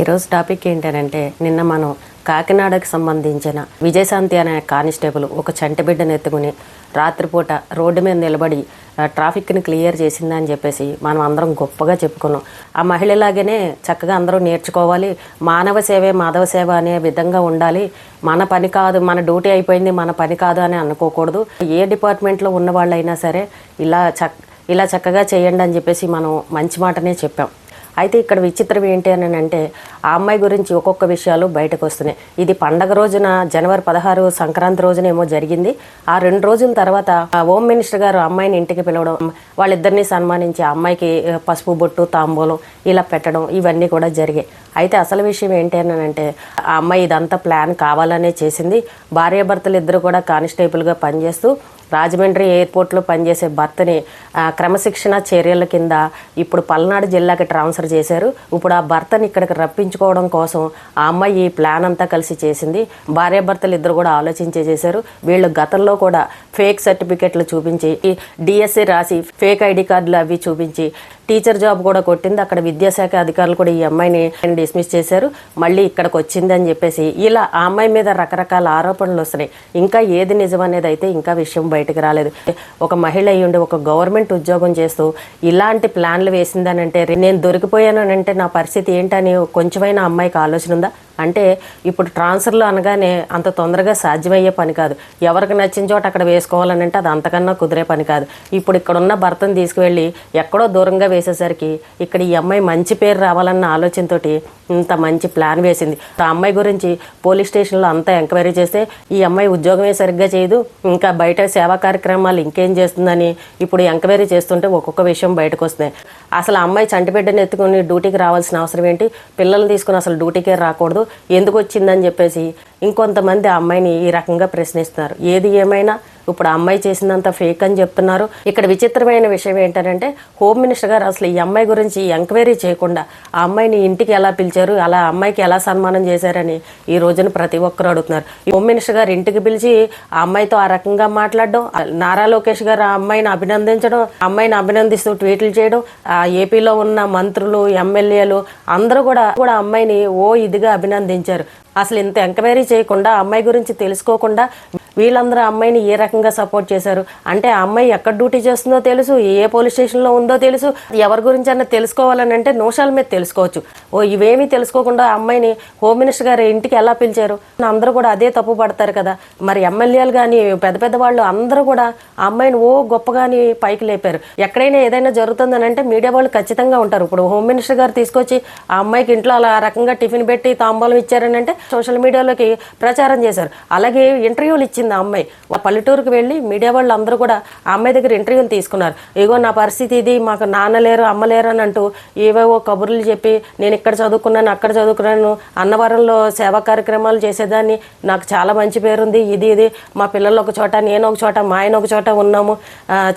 ఈరోజు టాపిక్ ఏంటంటే నిన్న మనం కాకినాడకు సంబంధించిన విజయశాంతి అనే కానిస్టేబుల్ ఒక చంటిబిడ్డను ఎత్తుకుని రాత్రిపూట రోడ్డు మీద నిలబడి ట్రాఫిక్ని క్లియర్ చేసిందని చెప్పేసి మనం అందరం గొప్పగా చెప్పుకున్నాం. ఆ మహిళలాగానే చక్కగా అందరూ నేర్చుకోవాలి. మానవ సేవే మాధవ సేవ అనే విధంగా ఉండాలి. మన పని కాదు మన డ్యూటీ అయిపోయింది మన పని కాదు అని అనుకోకూడదు. ఏ డిపార్ట్మెంట్లో ఉన్న వాళ్ళైనా సరే ఇలా చక్ ఇలా చక్కగా చేయండి అని చెప్పేసి మనం మంచి మాటనే చెప్పాం. అయితే ఇక్కడ విచిత్రం ఏంటి అని అంటే ఆ అమ్మాయి గురించి ఒక్కొక్క విషయాలు బయటకు వస్తున్నాయి. ఇది పండగ రోజున జనవరి పదహారు సంక్రాంతి రోజున ఏమో జరిగింది. ఆ రెండు రోజుల తర్వాత ఆ హోమ్ మినిస్టర్ గారు అమ్మాయిని ఇంటికి పిలవడం వాళ్ళిద్దరిని సన్మానించి ఆ అమ్మాయికి పసుపు బొట్టు తాంబూలం ఇలా పెట్టడం ఇవన్నీ కూడా జరిగాయి. అయితే అసలు విషయం ఏంటి అని అంటే ఆ అమ్మాయి ఇదంతా ప్లాన్ కావాలనే చేసింది. భార్యాభర్తలు ఇద్దరు కూడా కానిస్టేబుల్గా పనిచేస్తూ రాజమండ్రి ఎయిర్పోర్ట్లో పనిచేసే భర్తని క్రమశిక్షణ చర్యల కింద ఇప్పుడు పల్నాడు జిల్లాకి ట్రాన్స్ఫర్ చేశారు. ఇప్పుడు ఆ భర్తని ఇక్కడికి రప్పించుకోవడం కోసం ఆ అమ్మాయి ఈ ప్లాన్ అంతా కలిసి చేసింది. భార్యాభర్తలు ఇద్దరు కూడా ఆలోచించే చేశారు. వీళ్ళు గతంలో కూడా ఫేక్ సర్టిఫికెట్లు చూపించి డిఎస్సి రాసి ఫేక్ ఐడి కార్డులు అవి చూపించి టీచర్ జాబ్ కూడా కొట్టింది. అక్కడ విద్యాశాఖ అధికారులు కూడా ఈ అమ్మాయిని డిస్మిస్ చేశారు. మళ్ళీ ఇక్కడికి వచ్చింది అని చెప్పేసి ఇలా ఆ అమ్మాయి మీద రకరకాల ఆరోపణలు వస్తున్నాయి. ఇంకా ఏది నిజం అనేది అయితే ఇంకా విషయం బయటకు రాలేదు. ఒక మహిళ అయ్యుండి ఉండి ఒక గవర్నమెంట్ ఉద్యోగం చేస్తూ ఇలాంటి ప్లాన్లు వేసిందని అంటే నేను దొరికిపోయాను అని అంటే నా పరిస్థితి ఏంటని కొంచెమైనా అమ్మాయికి ఆలోచన ఉందా? అంటే ఇప్పుడు ట్రాన్స్ఫర్లు అనగానే అంత తొందరగా సాధ్యమయ్యే పని కాదు. ఎవరికి నచ్చిన చోట అక్కడ వేసుకోవాలని అంటే అది అంతకన్నా కుదిరే పని కాదు. ఇప్పుడు ఇక్కడ ఉన్న భర్తను తీసుకువెళ్ళి ఎక్కడో దూరంగా వేసేసరికి ఇక్కడ ఈ అమ్మాయి మంచి పేరు రావాలన్న ఆలోచనతో ఇంత మంచి ప్లాన్ వేసింది. ఆ అమ్మాయి గురించి పోలీస్ స్టేషన్లో అంతా ఎంక్వైరీ చేస్తే ఈ అమ్మాయి ఉద్యోగమే సరిగ్గా చేయదు ఇంకా బయట సేవా కార్యక్రమాలు ఇంకేం చేస్తుందని ఇప్పుడు ఎంక్వైరీ చేస్తుంటే ఒక్కొక్క విషయం బయటకు వస్తున్నాయి. అసలు అమ్మాయి చంటిబిడ్డను ఎత్తుకుని డ్యూటీకి రావాల్సిన అవసరం ఏంటి? పిల్లల్ని తీసుకుని అసలు డ్యూటీకే రాకూడదు. ఎందుకు వచ్చిందని చెప్పేసి ఇంకొంతమంది ఆ అమ్మాయిని ఈ రకంగా ప్రశ్నిస్తున్నారు. ఏది ఏమైనా ఇప్పుడు అమ్మాయి చేసినంత ఫేక్ అని చెప్తున్నారు. ఇక్కడ విచిత్రమైన విషయం ఏంటంటే హోమ్ మినిస్టర్ గారు అసలు ఈ అమ్మాయి గురించి ఎంక్వైరీ చేయకుండా ఆ అమ్మాయిని ఇంటికి ఎలా పిలిచారు అలా అమ్మాయికి ఎలా సన్మానం చేశారని ఈ రోజున ప్రతి ఒక్కరు అడుగుతున్నారు. ఈ హోమ్ మినిస్టర్ గారు ఇంటికి పిలిచి ఆ అమ్మాయితో ఆ రకంగా మాట్లాడడం నారా లోకేష్ గారు ఆ అమ్మాయిని అభినందించడం అమ్మాయిని అభినందిస్తూ ట్వీట్లు చేయడం ఆ ఏపీలో ఉన్న మంత్రులు ఎమ్మెల్యేలు అందరూ కూడా కూడా అమ్మాయిని ఓ ఇదిగా అభినందించారు. అసలు ఇంత ఎంక్వైరీ చేయకుండా అమ్మాయి గురించి తెలుసుకోకుండా వీళ్ళందరూ అమ్మాయిని ఏ రకంగా సపోర్ట్ చేశారు? అంటే ఆ అమ్మాయి ఎక్కడ డ్యూటీ చేస్తుందో తెలుసు ఏ పోలీస్ స్టేషన్లో ఉందో తెలుసు ఎవరి గురించి అన్న తెలుసుకోవాలని అంటే నోషాల మీద తెలుసుకోవచ్చు. ఓ ఇవేమీ తెలుసుకోకుండా ఆ అమ్మాయిని హోమ్ మినిస్టర్ గారు ఇంటికి ఎలా పిలిచారు? అందరూ కూడా అదే తప్పు పడతారు కదా. మరి ఎమ్మెల్యేలు కానీ పెద్ద పెద్ద వాళ్ళు అందరూ కూడా ఆ అమ్మాయిని ఓ గొప్పగాని పైకి లేపారు. ఎక్కడైనా ఏదైనా జరుగుతుందని అంటే మీడియా వాళ్ళు ఖచ్చితంగా ఉంటారు. ఇప్పుడు హోమ్ మినిస్టర్ గారు తీసుకొచ్చి ఆ అమ్మాయికి ఇంట్లో అలా రకంగా టిఫిన్ పెట్టి తాంబూలం ఇచ్చారని అంటే సోషల్ మీడియాలోకి ప్రచారం చేశారు. అలాగే ఇంటర్వ్యూలు ఇచ్చింది ఆ అమ్మాయి. పల్లెటూరుకు వెళ్ళి మీడియా వాళ్ళు అందరూ కూడా ఆ అమ్మాయి దగ్గర ఇంటర్వ్యూలు తీసుకున్నారు. ఇగో నా పరిస్థితి ఇది మాకు నాన్న లేరు అమ్మ లేరు అని అంటూ ఏవేవో కబుర్లు చెప్పి నేను ఇక్కడ చదువుకున్నాను అక్కడ చదువుకున్నాను అన్నవరంలో సేవా కార్యక్రమాలు చేసేదాన్ని. నాకు చాలా మంచి పేరుంది ఇది ఇది. మా పిల్లలు ఒక చోట నేను ఒక చోట మా ఆయన ఒక చోట ఉన్నాము.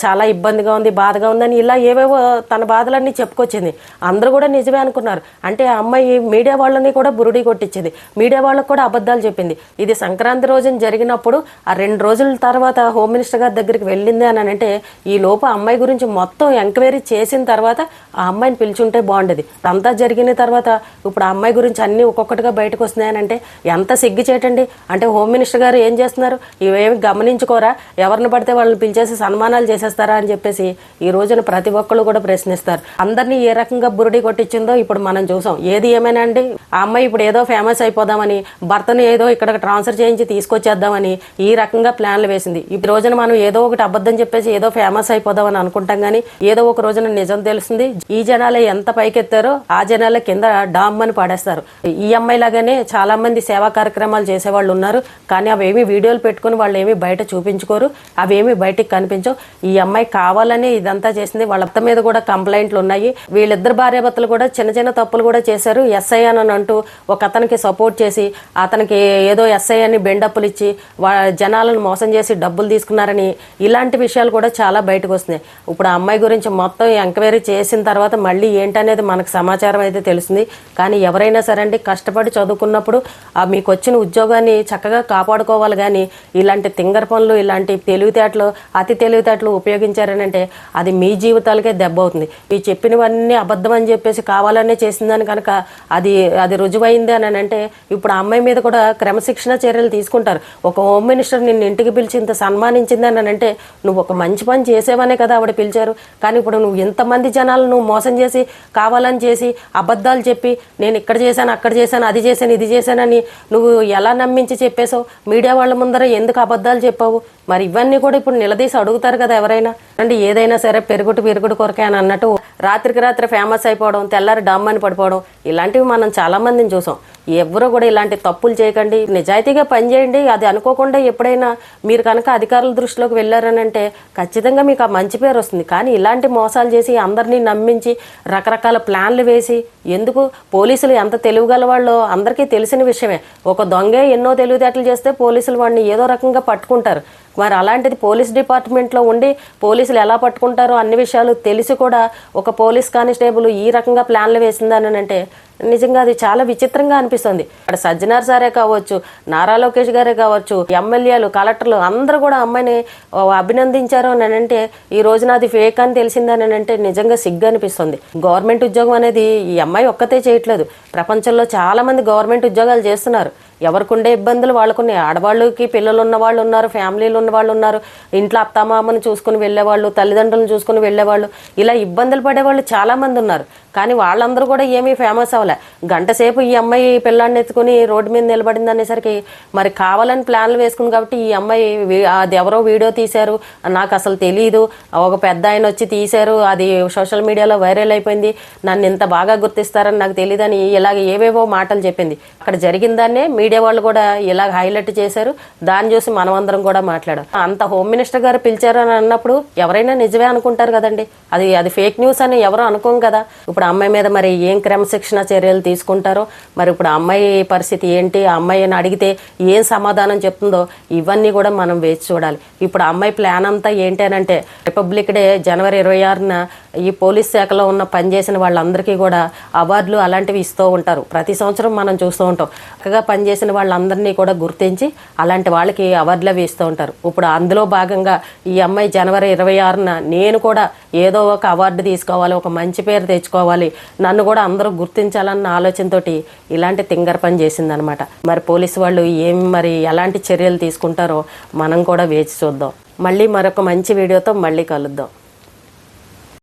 చాలా ఇబ్బందిగా ఉంది బాధగా ఉందని ఇలా ఏవేవో తన బాధలన్నీ చెప్పుకొచ్చింది. అందరూ కూడా నిజమే అనుకున్నారు. అంటే ఆ అమ్మాయి మీడియా వాళ్ళని కూడా బురుడి కొట్టించింది. మీడియా వాళ్ళకు కూడా అబద్ధాలు చెప్పింది. ఇది సంక్రాంతి రోజున జరిగినప్పుడు ఆ రెండు రోజుల తర్వాత హోమ్ మినిస్టర్ గారి దగ్గరికి వెళ్ళింది అని అంటే ఈ లోపు అమ్మాయి గురించి మొత్తం ఎంక్వైరీ చేసిన తర్వాత ఆ అమ్మాయిని పిలిచుంటే బాగుండేది. అంతా జరిగిన తర్వాత ఇప్పుడు ఆ అమ్మాయి గురించి అన్ని ఒక్కొక్కటిగా బయటకు వస్తున్నాయని అంటే ఎంత సిగ్గు చేయటండి అంటే హోమ్ మినిస్టర్ గారు ఏం చేస్తున్నారు? ఇవేమి గమనించుకోరా? ఎవరిని పడితే వాళ్ళని పిలిచేసి సన్మానాలు చేసేస్తారా అని చెప్పేసి ఈ రోజున ప్రతి ఒక్కళ్ళు కూడా ప్రశ్నిస్తారు. అందరినీ ఏ రకంగా బురుడి కొట్టించిందో ఇప్పుడు మనం చూసాం. ఏది ఏమైనా అండి? ఆ అమ్మాయి ఇప్పుడు ఏదో ఫేమస్ అయిపోదామని భర్తను ఏదో ఇక్కడ ట్రాన్స్ఫర్ చేయించి తీసుకొచ్చేద్దామని ఈ ఈ రకంగా ప్లాన్లు వేసింది. ఈ రోజున మనం ఏదో ఒకటి అబద్ధం చెప్పేసి ఏదో ఫేమస్ అయిపోదాం అని అనుకుంటాం కానీ ఏదో ఒక రోజున నిజం తెలిసింది ఈ జనాలే ఎంత పైకెత్తారో ఆ జనాల కింద డామ్ అని పాడేస్తారు. ఈ అమ్మాయి లాగానే చాలా మంది సేవా కార్యక్రమాలు చేసేవాళ్ళు ఉన్నారు. కానీ అవేమి వీడియోలు పెట్టుకుని వాళ్ళు ఏమి బయట చూపించుకోరు. అవేమి బయటికి కనిపించవు. ఈ అమ్మాయి కావాలని ఇదంతా చేసింది. వాళ్ళ అత్త మీద కూడా కంప్లైంట్లు ఉన్నాయి. వీళ్ళిద్దరు భార్యాభర్తలు కూడా చిన్న చిన్న తప్పులు కూడా చేశారు. ఎస్ఐ అని అంటూ ఒక అతనికి సపోర్ట్ చేసి అతనికి ఏదో ఎస్ఐ అని బెండప్పులు ఇచ్చి వా జనాలను మోసం చేసి డబ్బులు తీసుకున్నారని ఇలాంటి విషయాలు కూడా చాలా బయటకు వస్తున్నాయి. ఇప్పుడు ఆ అమ్మాయి గురించి మొత్తం ఎంక్వైరీ చేసిన తర్వాత మళ్ళీ ఏంటనేది మనకు సమాచారం అయితే తెలుస్తుంది. కానీ ఎవరైనా సరే అండి కష్టపడి చదువుకున్నప్పుడు ఆ మీకు వచ్చిన ఉద్యోగాన్ని చక్కగా కాపాడుకోవాలి కానీ ఇలాంటి తింగర పనులు ఇలాంటి తెలివితేటలు అతి తెలివితేటలు ఉపయోగించారని అంటే అది మీ జీవితాలకే దెబ్బ అవుతుంది. ఈ చెప్పినవన్నీ అబద్ధం అని చెప్పేసి కావాలనే చేసిందని కనుక అది అది రుజువైంది అని అంటే ఇప్పుడు ఆ అమ్మాయి మీద కూడా క్రమశిక్షణ చర్యలు తీసుకుంటారు. ఒక హోమ్ మినిస్టర్ నిన్ను ఇంటికి పిలిచి ఇంత సన్మానించింది అని అంటే నువ్వు ఒక మంచి పని చేసేవనే కదా ఆవిడ పిలిచారు. కానీ ఇప్పుడు నువ్వు ఇంతమంది జనాలు నువ్వు మోసం చేసి కావాలని చేసి అబద్ధాలు చెప్పి నేను ఇక్కడ చేశాను అక్కడ చేశాను అది చేశాను ఇది చేశానని నువ్వు ఎలా నమ్మించి చెప్పేశావు? మీడియా వాళ్ళ ముందర ఎందుకు అబద్ధాలు చెప్పావు? మరి ఇవన్నీ కూడా ఇప్పుడు నిలదీసి అడుగుతారు కదా ఎవరైనా. అంటే ఏదైనా సరే పెరుగుడు పెరుగుడు కొరకే అని అన్నట్టు రాత్రికి రాత్రి ఫేమస్ అయిపోవడం తెల్లారి డమ్ అని పడిపోవడం ఇలాంటివి మనం చాలా మందిని చూసాం. ఎవరు కూడా ఇలాంటి తప్పులు చేయకండి. నిజాయితీగా పనిచేయండి అది అనుకోకుండా ఎప్పుడైనా మీరు కనుక అధికారుల దృష్టిలోకి వెళ్ళారని అంటే ఖచ్చితంగా మీకు ఆ మంచి పేరు వస్తుంది. కానీ ఇలాంటి మోసాలు చేసి అందరినీ నమ్మించి రకరకాల ప్లాన్లు వేసి ఎందుకు పోలీసులు ఎంత తెలివిగల వాళ్ళో అందరికీ తెలిసిన విషయమే. ఒక దొంగే ఎన్నో తెలివితేటలు చేస్తే పోలీసులు వాడిని ఏదో రకంగా పట్టుకుంటారు. మరి అలాంటిది పోలీస్ డిపార్ట్మెంట్లో ఉండి పోలీసులు ఎలా పట్టుకుంటారో అన్ని విషయాలు తెలిసి కూడా ఒక పోలీస్ కానిస్టేబుల్ ఈ రకంగా ప్లాన్లు వేసిందని అంటే నిజంగా అది చాలా విచిత్రంగా అనిపిస్తుంది. అక్కడ సజ్జనార్ సారే కావచ్చు నారా లోకేష్ గారే కావచ్చు ఎమ్మెల్యేలు కలెక్టర్లు అందరూ కూడా అమ్మాయిని అభినందించారు అని అంటే ఈ రోజున అది ఫేక్ అని తెలిసిందని అంటే నిజంగా సిగ్గు అనిపిస్తుంది. గవర్నమెంట్ ఉద్యోగం అనేది ఈ అమ్మాయి ఒక్కతే చేయట్లేదు. ప్రపంచంలో చాలా మంది గవర్నమెంట్ ఉద్యోగాలు చేస్తున్నారు. ఎవరికి ఉండే ఇబ్బందులు? వాళ్ళకున్నాయి ఆడవాళ్ళకి పిల్లలు ఉన్న వాళ్ళు ఉన్నారు ఫ్యామిలీలు ఉన్న వాళ్ళు ఉన్నారు ఇంట్లో అత్తమామను చూసుకుని వెళ్ళేవాళ్ళు తల్లిదండ్రులను చూసుకుని వెళ్ళేవాళ్ళు. ఇలా ఇబ్బందులు పడేవాళ్ళు చాలామంది ఉన్నారు. కానీ వాళ్ళందరూ కూడా ఏమీ ఫేమస్ అవ్వలే. గంటసేపు ఈ అమ్మాయి పిల్లాడిని ఎత్తుకుని రోడ్డు మీద నిలబడింది అనేసరికి మరి కావాలని ప్లాన్లు వేసుకుంది కాబట్టి ఈ అమ్మాయి అది ఎవరో వీడియో తీశారు నాకు అసలు తెలియదు ఒక పెద్ద ఆయన వచ్చి తీశారు అది సోషల్ మీడియాలో వైరల్ అయిపోయింది. నన్ను ఇంత బాగా గుర్తిస్తారని నాకు తెలియదని ఇలాగ ఏవేవో మాటలు చెప్పింది. అక్కడ జరిగిందాన్నే మీ మీడియా వాళ్ళు కూడా ఇలా హైలైట్ చేశారు. దాన్ని చూసి మనమందరం కూడా మాట్లాడాం. అంత హోమ్ మినిస్టర్ గారు పిలిచారు అని అన్నప్పుడు ఎవరైనా నిజమే అనుకుంటారు కదండి. అది అది ఫేక్ న్యూస్ అని ఎవరు అనుకోం కదా. ఇప్పుడు అమ్మాయి మీద మరి ఏం క్రమశిక్షణ చర్యలు తీసుకుంటారో మరి ఇప్పుడు అమ్మాయి పరిస్థితి ఏంటి ఆ అమ్మాయిని అడిగితే ఏం సమాధానం చెప్తుందో ఇవన్నీ కూడా మనం వేచి చూడాలి. ఇప్పుడు అమ్మాయి ప్లాన్ అంతా ఏంటి అని అంటే రిపబ్లిక్ డే జనవరి ఇరవై ఆరున ఈ పోలీస్ శాఖలో ఉన్న పనిచేసిన వాళ్ళందరికీ కూడా అవార్డులు అలాంటివి ఇస్తూ ఉంటారు. ప్రతి సంవత్సరం మనం చూస్తూ ఉంటాం. చక్కగా పనిచేసిన వాళ్ళందరినీ కూడా గుర్తించి అలాంటి వాళ్ళకి అవార్డులు అవి ఇస్తూ ఉంటారు. ఇప్పుడు అందులో భాగంగా ఈ అమ్మాయి జనవరి ఇరవై ఆరున నేను కూడా ఏదో ఒక అవార్డు తీసుకోవాలి ఒక మంచి పేరు తెచ్చుకోవాలి నన్ను కూడా అందరూ గుర్తించాలన్న ఆలోచనతోటి ఇలాంటి తింగర్ పని చేసిందనమాట. మరి పోలీసు వాళ్ళు ఏం మరి ఎలాంటి చర్యలు తీసుకుంటారో మనం కూడా వేచి చూద్దాం. మళ్ళీ మరొక మంచి వీడియోతో మళ్ళీ కలుద్దాం.